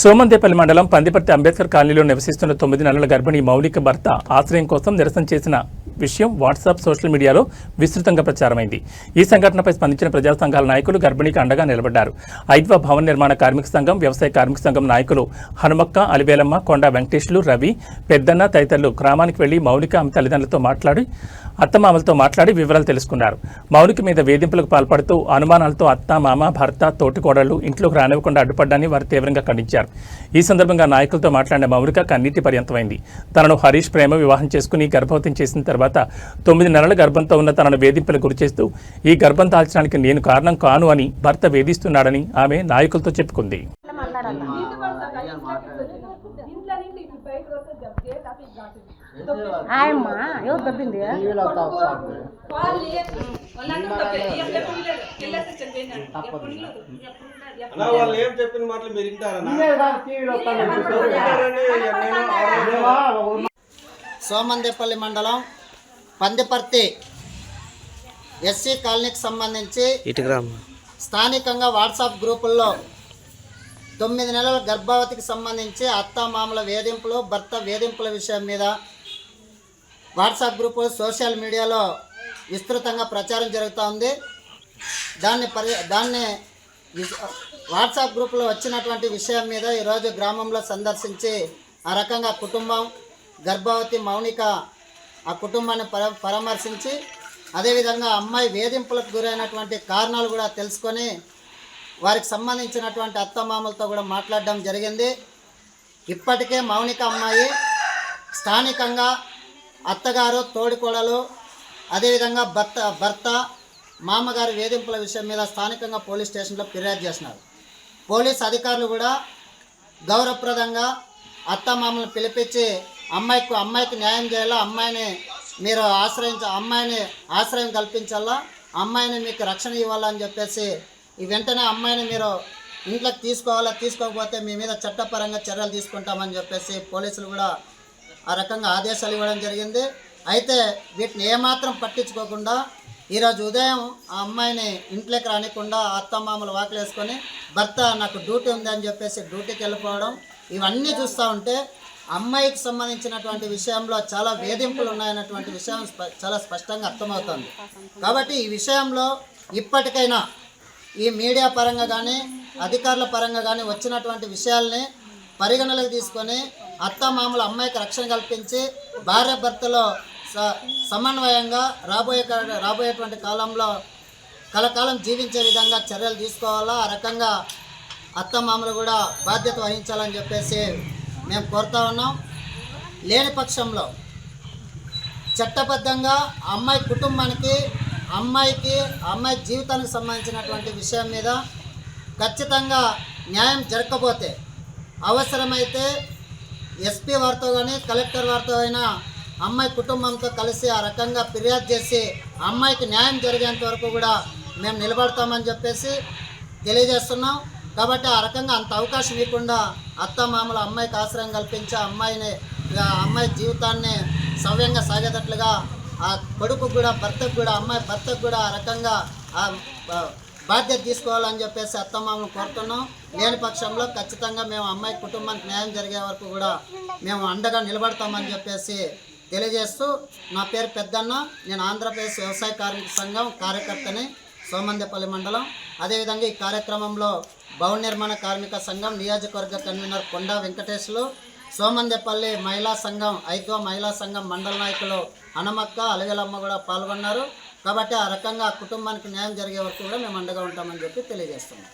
సోమందేపల్లి మండలం పందిపర్తి అంబేద్కర్ కాలనీలో నివసిస్తున్న తొమ్మిది నెలల గర్భిణి మౌలిక భర్త ఆశ్రయం కోసం నిరసన చేసిన విషయం వాట్సాప్ సోషల్ మీడియాలో విస్తృతంగా ప్రచారమైంది. ఈ సంఘటనపై స్పందించిన ప్రజా సంఘాల నాయకులు గర్భిణికి అండగా నిలబడ్డారు. ఐద్వా భవన నిర్మాణ కార్మిక సంఘం వ్యవసాయ కార్మిక సంఘం నాయకులు హనుమక్క అలివేలమ్మ కొండ వెంకటేష్లు రవి పెద్దన్న తదితరులు గ్రామానికి వెళ్ళి మౌలిక ఆమె తల్లిదండ్రులతో మాట్లాడి అత్తమామలతో మాట్లాడి వివరాలు తెలుసుకున్నారు. మౌలిక మీద వేధింపులకు పాల్పడుతూ అనుమానాలతో అత్త మామ భర్త తోటికోడళ్ళు ఇంట్లోకి రానివ్వకుండా అడ్డుపడ్డాన్ని వారు తీవ్రంగా ఖండించారు. ఈ సందర్భంగా నాయకులతో మాట్లాడిన మౌలిక కన్నీటి పర్యంతమైంది. తనను హరీష్ ప్రేమ వివాహం చేసుకుని గర్భవతం చేసిన తర్వాత తొమ్మిది నెలల గర్భంతో ఉన్న తనను వేధింపులకు గురిచేస్తూ ఈ గర్భం దాల్చడానికి నేను కారణం కాను అని భర్త వేధిస్తున్నాడని ఆమె నాయకులతో చెప్పుకుంది. ఆయమ్మ ఎవరు వాళ్ళు ఏం చెప్పిన మాటలు మీరు సోమందేపల్లి మండలం పందిపర్తి ఎస్సీ కాలనీకి సంబంధించి స్థానికంగా వాట్సాప్ గ్రూపుల్లో తొమ్మిది నెలల గర్భవతికి సంబంధించి అత్త మామల వేధింపులు భర్త వేధింపుల విషయం మీద వాట్సాప్ గ్రూపు సోషల్ మీడియాలో విస్తృతంగా ప్రచారం జరుగుతూ ఉంది దాన్ని పరి దాన్ని వాట్సాప్ గ్రూపులో వచ్చినటువంటి విషయం మీద ఈరోజు గ్రామంలో సందర్శించి ఆ రకంగా కుటుంబం గర్భవతి మౌనిక ఆ కుటుంబాన్ని పర పరామర్శించి అదేవిధంగా అమ్మాయి వేధింపులకు గురైనటువంటి కారణాలు కూడా తెలుసుకొని వారికి సంబంధించినటువంటి అత్తమామలతో కూడా మాట్లాడడం జరిగింది. ఇప్పటికే మౌనిక అమ్మాయి స్థానికంగా అత్తగారు తోడికోడలు అదేవిధంగా భర్త భర్త మామగారి వేధింపుల విషయం మీద స్థానికంగా పోలీస్ స్టేషన్లో ఫిర్యాదు చేసినారు. పోలీస్ అధికారులు కూడా గౌరవప్రదంగా అత్తమామలను పిలిపించి అమ్మాయికి అమ్మాయికి న్యాయం చేయాలా అమ్మాయిని మీరు ఆశ్రయించ అమ్మాయిని ఆశ్రయం కల్పించాలా అమ్మాయిని మీకు రక్షణ ఇవ్వాలని చెప్పేసి వెంటనే అమ్మాయిని మీరు ఇంట్లోకి తీసుకోవాలా తీసుకోకపోతే మీ మీద చట్టపరంగా చర్యలు తీసుకుంటామని చెప్పేసి పోలీసులు కూడా ఆ రకంగా ఆదేశాలు ఇవ్వడం జరిగింది. అయితే వీటిని ఏమాత్రం పట్టించుకోకుండా ఈరోజు ఉదయం ఆ అమ్మాయిని ఇంట్లోకి రానికుండా అత్తమామలు వాకలేసుకొని భర్త నాకు డ్యూటీ ఉంది అని చెప్పేసి డ్యూటీకి వెళ్ళిపోవడం ఇవన్నీ చూస్తూ ఉంటే అమ్మాయికి సంబంధించినటువంటి విషయంలో చాలా వేధింపులు ఉన్నాయన్నటువంటి విషయం స్ప- చాలా స్పష్టంగా అర్థమవుతుంది. కాబట్టి ఈ విషయంలో ఇప్పటికైనా ఈ మీడియా పరంగా కానీ అధికారుల పరంగా కానీ వచ్చినటువంటి విషయాల్ని పరిగణలోకి తీసుకొని అత్తమామల అమ్మాయికి రక్షణ కల్పించి భార్య భర్తలో స- సమన్వయంగా రాబోయే రాబోయేటువంటి కాలంలో కలకాలం జీవించే విధంగా చర్యలు తీసుకోవాలా? ఆ రకంగా అత్తమామలు కూడా బాధ్యత వహించాలని చెప్పేసి మేము కోరుతా ఉన్నాం. లేని పక్షంలో చట్టబద్ధంగా అమ్మాయి కుటుంబానికి అమ్మాయికి అమ్మాయి జీవితానికి సంబంధించినటువంటి విషయం మీద ఖచ్చితంగా న్యాయం జరగకపోతే అవసరమైతే ఎస్పీ వారితో కానీ కలెక్టర్ వారితో అయినా అమ్మాయి కుటుంబంతో కలిసి ఆ రకంగా ఫిర్యాదు చేసి అమ్మాయికి న్యాయం జరిగేంత వరకు కూడా మేము నిలబడతామని చెప్పేసి తెలియజేస్తున్నాం. కాబట్టి ఆ రకంగా అంత అవకాశం ఇవ్వకుండా అత్త మామూలు అమ్మాయికి ఆశ్రయం కల్పించి అమ్మాయిని అమ్మాయి జీవితాన్ని సవ్యంగా సాగేటట్లుగా ఆ కొడుకు కూడా భర్తకు కూడా అమ్మాయి భర్తకు కూడా ఆ రకంగా ఆ బాధ్యత తీసుకోవాలని చెప్పేసి అత్తమామను కోరుతున్నాం. లేని పక్షంలో ఖచ్చితంగా మేము అమ్మాయి కుటుంబానికి న్యాయం జరిగే వరకు కూడా మేము అండగా నిలబడతామని చెప్పేసి తెలియజేస్తూ నా పేరు పెద్దన్న. నేను ఆంధ్రప్రదేశ్ వ్యవసాయ కార్మిక సంఘం కార్యకర్తని సోమందేపల్లి మండలం. అదేవిధంగా ఈ కార్యక్రమంలో భవన నిర్మాణ కార్మిక సంఘం నియోజకవర్గ కన్వీనర్ కొండా వెంకటేశ్లు సోమందేపల్లి మహిళా సంఘం ఐద్వా మహిళా సంఘం మండల నాయకులు హనుమక్క అలగలమ్మ కూడా పాల్గొన్నారు. కాబట్టి ఆ రకంగా కుటుంబానికి న్యాయం జరిగే వరకు కూడా మేము అండగా ఉంటామని చెప్పి తెలియజేస్తున్నాం.